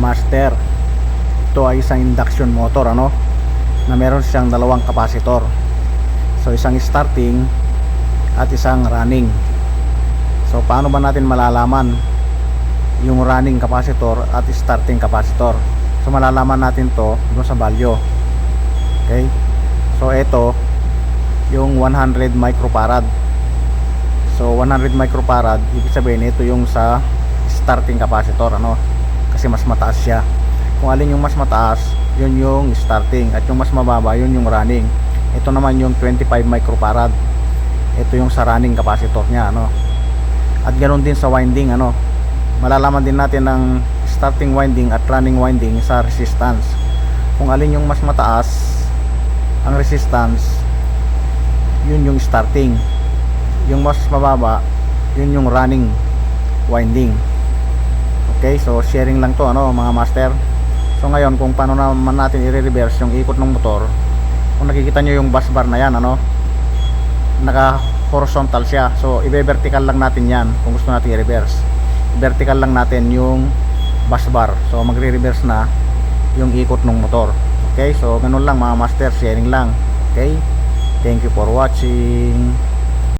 master. Ito ay isang induction motor ano? Na meron siyang dalawang kapasitor so isang starting at isang running. So paano ba natin malalaman yung running capacitor at starting capacitor? So malalaman natin to doon sa value. Okay? So ito yung 100 microfarad. So 100 microfarad ibig sabihin ito yung sa starting capacitor ano kasi mas mataas siya. Kung alin yung mas mataas yun yung starting. At yung mas mababa yun yung running. Ito naman yung 25 microfarad. Ito yung sa running capacitor niya ano. At ganoon din sa winding ano. Malalaman din natin ang starting winding at running winding sa resistance. Kung alin yung mas mataas ang resistance yun yung starting. Yung mas mababa yun yung running winding okay so sharing lang to ano mga master. So ngayon kung paano naman natin i-reverse yung ikot ng motor kung nakikita nyo yung bus bar na yan ano naka horizontal siya. So ibe-vertical lang natin yan kung gusto natin i-reverse. Vertical lang natin yung bus bar. So magre-reverse na yung ikot ng motor. Okay so ganun lang mga master sharing lang. Okay thank you for watching